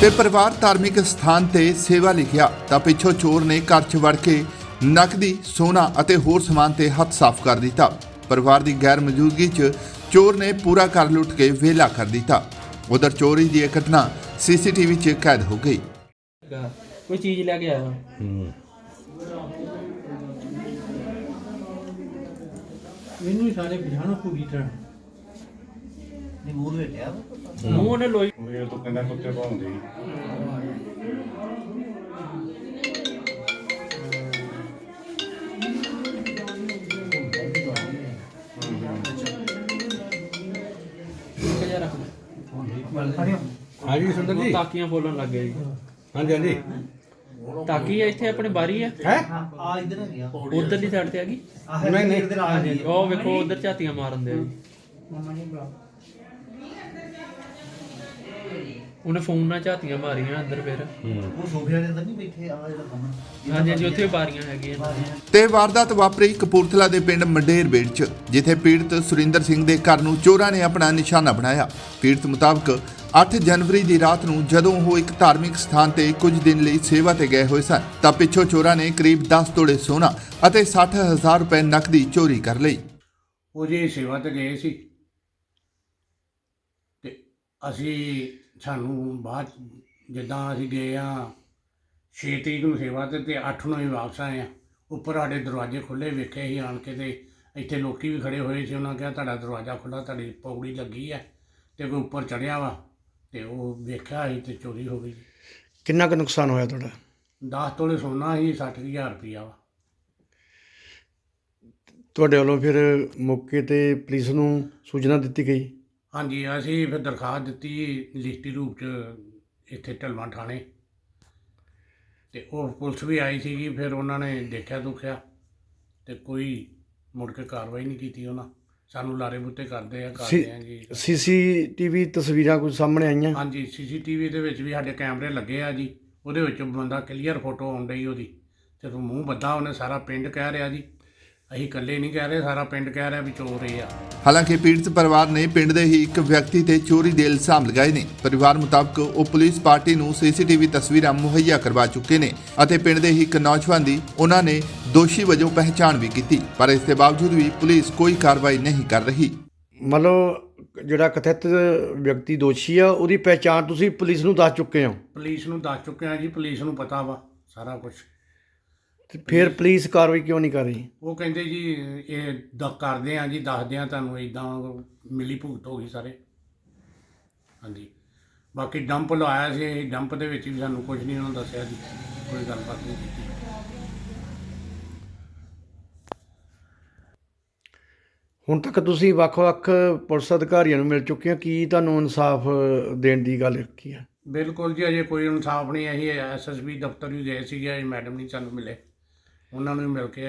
ਤੇ ਪਰਿਵਾਰ ਧਾਰਮਿਕ ਸਥਾਨ ਤੇ ਸੇਵਾ ਲਿਖਿਆ ਤਾਂ ਪਿੱਛੋਂ ਚੋਰ ਨੇ ਘਰ 'ਚ ਵੜ ਕੇ ਨਕਦੀ ਸੋਨਾ ਅਤੇ ਹੋਰ ਸਮਾਨ ਤੇ ਹੱਥ ਸਾਫ਼ ਕਰ ਦਿੱਤਾ। ਪਰਿਵਾਰ ਦੀ ਗੈਰ ਮੌਜੂਦਗੀ 'ਚ ਚੋਰ ਨੇ ਪੂਰਾ ਘਰ ਲੁੱਟ ਕੇ ਵਿਹਲਾ ਕਰ ਦਿੱਤਾ। ਉਧਰ ਚੋਰੀ ਦੀ ਇਹ ਘਟਨਾ ਸੀਸੀਟੀਵੀ 'ਚ ਕੈਦ ਹੋ ਗਈ। ਕੋਈ ਚੀਜ਼ ਲੈ ਕੇ ਆਇਆ? ਇਹਨੂੰ ਸਾਰੇ ਪਛਾਣੋ ਪੂਰੀ ਤਰ੍ਹਾਂ ਮੂੰਹ ਨੇ ਲੋਈ। ਮੇਰੇ ਤੋਂ ਕਹਿੰਦਾ ਕੁੱਤੇ ਰੱਖ ਹਾਂਜੀ। ਸੁੰਦਰ ਜੀ। ਤਾਕੀਆਂ ਬੋਲਣ ਲੱਗ ਗਏ ਜੀ। ਹਾਂਜੀ ਹਾਂਜੀ। ਤਾਕੀ ਇੱਥੇ ਆਪਣੇ ਬਾਰੀ ਆ। ਹੈ? ਉਧਰਲੀ ਸਾਈਡ ਤੇ ਆ ਗਈ ਨਹੀਂ ਨਹੀਂ। ਉਹ ਵੇਖੋ ਉਧਰ ਝਾਤੀਆਂ ਮਾਰਨ ਦੇ ਆ ਜੀ। ਉਹਨੇ ਫੋਨ ਨਾਲ ਝਾਤੀਆਂ ਮਾਰੀਆਂ ਅੰਦਰ ਫਿਰ। ਉਹ ਸੋਫਿਆਂ ਦੇ ਅੰਦਰ ਨਹੀਂ ਬੈਠੇ ਆ ਜਿਹੜਾ ਕੰਮ ਹਾਂਜੀ ਹਾਂਜੀ ਉੱਥੇ ਬਾਰੀਆਂ। ਹੈਗੀਆਂ। ਤੇ ਵਾਰਦਾਤ ਵਾਪਰੀ ਕਪੂਰਥਲਾ ਦੇ ਪਿੰਡ ਮੰਡੇਰ ਬੇੜ 'ਚ ਜਿੱਥੇ ਪੀੜਤ ਸੁਰਿੰਦਰ ਸਿੰਘ ਦੇ ਘਰ ਨੂੰ ਚੋਰਾਂ ਨੇ ਆਪਣਾ ਨਿਸ਼ਾਨਾ ਬਣਾਇਆ। ਪੀੜਤ ਮੁਤਾਬਕ 8 ਜਨਵਰੀ ਦੀ ਰਾਤ ਨੂੰ ਜਦੋਂ ਉਹ ਇੱਕ ਧਾਰਮਿਕ ਸਥਾਨ ਤੇ ਕੁਝ ਦਿਨ ਲਈ ਸੇਵਾ ਤੇ ਗਏ ਹੋਏ ਸਨ ਤਾਂ ਪਿੱਛੋਂ ਚੋਰਾਂ ਨੇ ਕਰੀਬ 10 ਤੋਲੇ ਸੋਨਾ ਅਤੇ 60000 ਰੁਪਏ ਨਕਦੀ ਚੋਰੀ ਕਰ ਲਈ। ਉਹ ਜੀ ਸੇਵਾ ਤੇ ਗਏ ਸੀ ਤੇ ਅਸੀਂ ਸਾਨੂੰ ਬਾਅਦ 'ਚ ਜਿੱਦਾਂ ਅਸੀਂ ਗਏ ਆ 6 ਤਰੀਕ ਨੂੰ ਸੇਵਾ ਤੇ ਤੇ 8 ਨੂੰ ਹੀ ਵਾਪਸ ਆਏ ਆ ਉੱਪਰ ਸਾਡੇ ਦਰਵਾਜ਼ੇ ਖੁੱਲੇ ਵੇਖੇ ਸੀ ਆਣ ਕੇ ਤੇ ਇੱਥੇ ਲੋਕੀ ਵੀ ਖੜੇ ਹੋਏ ਸੀ ਉਹਨਾਂ ਕਿਹਾ ਤੁਹਾਡਾ ਦਰਵਾਜ਼ਾ ਖੁੱਲਾ ਤੁਹਾਡੀ ਪੌੜੀ ਲੱਗੀ ਹੈ ਤੇ ਕੋਈ ਉੱਪਰ ਚੜਿਆ ਵਾ ਤੇ ਉਹ ਵੇਖਿਆ ਸੀ ਤੇ ਚੋਰੀ ਹੋ ਗਈ। ਕਿੰਨਾ ਕੁ ਨੁਕਸਾਨ ਹੋਇਆ ਤੁਹਾਡਾ? 10 ਤੋਲੇ ਸੋਨਾ ਸੀ 60000 ਰੁਪਇਆ ਵਾ। ਤੁਹਾਡੇ ਵੱਲੋਂ ਫਿਰ ਮੌਕੇ ਤੇ ਪੁਲਿਸ ਨੂੰ ਸੂਚਨਾ ਦਿੱਤੀ ਗਈ? ਹਾਂਜੀ ਅਸੀਂ ਫਿਰ ਦਰਖਾਸਤ ਦਿੱਤੀ ਲਿਖਤੀ ਰੂਪ ਚ ਇੱਥੇ ਢਲਵਾਂ ਥਾਣੇ। ਤੇ ਉਹ ਪੁਲਿਸ ਵੀ ਆਈ ਸੀਗੀ ਫਿਰ ਉਹਨਾਂ ਨੇ ਦੇਖਿਆ ਦੁਖਿਆ ਤੇ ਕੋਈ ਮੁੜ ਕੇ ਕਾਰਵਾਈ ਨਹੀਂ ਕੀਤੀ ਉਹਨਾਂ। ਸਾਨੂੰ ਲਾਰੇ ਬੁੱਤੇ ਕਰਦੇ ਆ ਕਰਦੇ ਆ ਜੀ। ਸੀਸੀਟੀਵੀ ਤਸਵੀਰਾਂ ਕੁਝ ਸਾਹਮਣੇ ਆਈਆਂ? ਹਾਂਜੀ ਸੀਸੀਟੀਵੀ ਦੇ ਵਿੱਚ ਵੀ ਸਾਡੇ ਕੈਮਰੇ ਲੱਗੇ ਆ ਜੀ। ਉਹਦੇ ਵਿੱਚ ਬੰਦਾ ਕਲੀਅਰ ਫੋਟੋ ਡਈ ਉਹਦੀ। ਤੇ ਮੂੰਹ ਬੱਧਾ ਉਹਨੇ ਸਾਰਾ ਪਿੰਡ ਕਹਿ ਰਿਹਾ ਜੀ। ਅਸੀਂ ਇਕੱਲੇ ਨਹੀਂ ਕਹਿ ਰਹੇ ਸਾਰਾ ਪਿੰਡ ਕਹਿ ਰਿਹਾ ਵੀ ਚੋਰ ਇਹ ਆ। ਹਾਲਾਂਕਿ ਪੀੜਤ ਪਰਿਵਾਰ ਨੇ ਪਿੰਡ ਦੇ ਹੀ ਇੱਕ ਵਿਅਕਤੀ ਤੇ ਚੋਰੀ ਦੇ ਇਲਜ਼ਾਮ ਲਗਾਏ ਨੇ। ਪਰਿਵਾਰ ਮੁਤਾਬਕ ਉਹ ਪੁਲਿਸ ਪਾਰਟੀ ਨੂੰ ਸੀਸੀਟੀਵੀ ਤਸਵੀਰਾਂ ਮੁਹੱਈਆ ਕਰਵਾ ਚੁੱਕੇ ਨੇ ਅਤੇ ਪਿੰਡ ਦੇ ਹੀ ਇੱਕ ਨੌਜਵਾਨ ਦੀ ਉਹਨਾਂ ਨੇ ਦੋਸ਼ੀ ਵਜੋਂ ਪਹਿਚਾਣ ਵੀ ਕੀਤੀ ਪਰ ਇਸ ਦੇ ਬਾਵਜੂਦ ਵੀ ਪੁਲਿਸ ਕੋਈ ਕਾਰਵਾਈ ਨਹੀਂ ਕਰ ਰਹੀ। ਮਤਲਬ ਜਿਹੜਾ ਕਥਿਤ ਵਿਅਕਤੀ ਦੋਸ਼ੀ ਆ ਉਹਦੀ ਪਹਿਚਾਣ ਤੁਸੀਂ ਪੁਲਿਸ ਨੂੰ ਦੱਸ ਚੁੱਕੇ ਹੋ? ਪੁਲਿਸ ਨੂੰ ਦੱਸ ਚੁੱਕੇ ਆ ਜੀ ਪੁਲਿਸ ਨੂੰ ਪਤਾ ਵਾ ਸਾਰਾ ਕੁਝ ਤੇ ਫਿਰ ਪੁਲਿਸ ਕਾਰਵਾਈ ਕਿਉਂ ਨਹੀਂ ਕਰ ਰਹੀ? ਉਹ ਕਹਿੰਦੇ ਜੀ ਇਹ ਦ ਕਰਦੇ ਆ ਜੀ ਦੱਸਦੇ ਆ ਤੁਹਾਨੂੰ ਇਦਾਂ ਮਿਲੀ ਭੁਗਤ ਹੋ ਗਈ ਸਾਰੇ। ਹਾਂਜੀ। ਬਾਕੀ ਡੰਪ ਲਵਾਇਆ ਸੀ ਅਸੀਂ ਡੰਪ ਦੇ ਵਿੱਚ ਵੀ ਸਾਨੂੰ ਕੁਝ ਨਹੀਂ ਉਹਨਾਂ ਦੱਸਿਆ ਜੀ। ਕੋਈ ਗੱਲਬਾਤ ਨਹੀਂ ਕੀਤੀ। ਹੁਣ ਤੱਕ ਤੁਸੀਂ ਵੱਖ-ਵੱਖ ਪੁਲਿਸ ਅਧਿਕਾਰੀਆਂ ਨੂੰ ਮਿਲ ਚੁੱਕੇ ਹੋ ਕੀ ਤੁਹਾਨੂੰ ਇਨਸਾਫ ਦੇਣ ਦੀ ਗੱਲ ਕੀ ਹੈ? ਬਿਲਕੁਲ ਜੀ ਅਜੇ ਕੋਈ ਇਨਸਾਫ ਨਹੀਂ ਅਸੀਂ ਐਸਐਸਬੀ ਦਫ਼ਤਰ ਵੀ ਗਏ ਸੀਗੇ ਅਜੇ ਮੈਡਮ ਨਹੀਂ ਸਾਨੂੰ ਮਿਲੇ। ਉਹਨਾਂ ਨੂੰ ਮਿਲ ਕੇ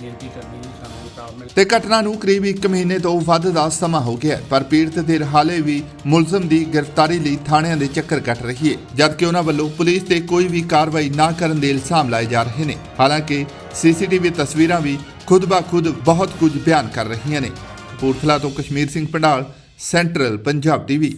ਬੇਨਤੀ ਕਰਨੀ ਜੀ ਸਾਨੂੰ ਇਨਸਾਫ ਮਿਲੇ ਤੇ ਘਟਨਾ ਨੂੰ ਕਰੀਬ 1 ਮਹੀਨੇ ਤੋਂ ਵੱਧ ਦਾ ਸਮਾਂ ਹੋ ਗਿਆ ਹੈ, ਪਰ ਪੀੜਤ ਦੇ ਹਾਲੇ ਵੀ ਮੁਲਜ਼ਮ ਦੀ ਗ੍ਰਿਫਤਾਰੀ ਲਈ ਥਾਣਿਆਂ ਦੇ ਚੱਕਰ ਕੱਟ ਰਹੀ ਹੈ ਜਦਕਿ ਉਹਨਾਂ ਵੱਲੋਂ ਪੁਲਿਸ ਤੇ ਕੋਈ ਵੀ ਕਾਰਵਾਈ ਨਾ ਕਰਨ ਦੇ ਇਲਜ਼ਾਮ ਲਾਏ ਜਾ ਰਹੇ ਨੇ। ਹਾਲਾਂਕਿ ਸੀਸੀਟੀਵੀ ਤਸਵੀਰਾਂ ਵੀ ਖੁਦ ਬਾ ਖੁਦ ਬਹੁਤ ਕੁਝ ਬਿਆਨ ਕਰ ਰਹੀਆਂ ਨੇ। ਕਪੂਰਥਲਾ ਤੋਂ ਕਸ਼ਮੀਰ ਸਿੰਘ ਪੰਡਾਲ ਸੈਂਟਰਲ ਪੰਜਾਬ ਟੀਵੀ।